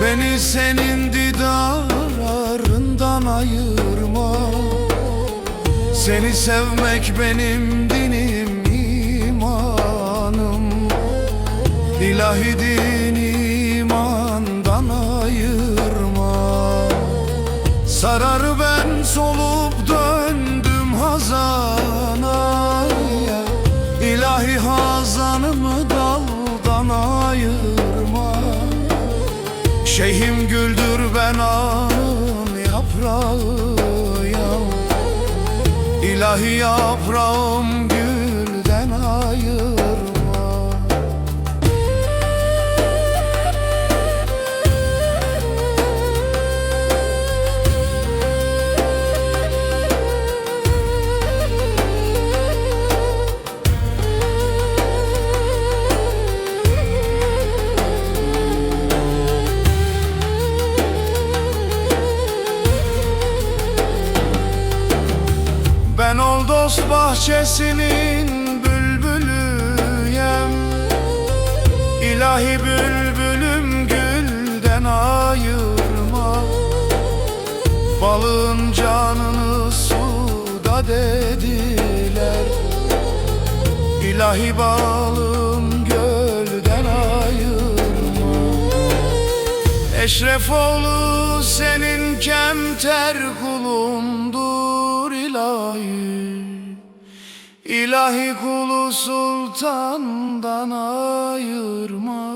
Beni senin didarlarından ayırma. Seni sevmek benim dinim imanım. İlahi din imandan ayırma. Sarar ben solup döndüm hazana. İlahi hazanımı daldan ayırma Şeyhim güldür ben ağın yaprağıyım İlahi yaprağım gülden Dost bahçesinin bülbülüyem İlahi bülbülüm gülden ayırma. Balığın canını suda dediler. İlahi balım gölden ayırma. Eşrefoğlu senin kemter kulundur ilahi İlahi kulu sultandan ayırma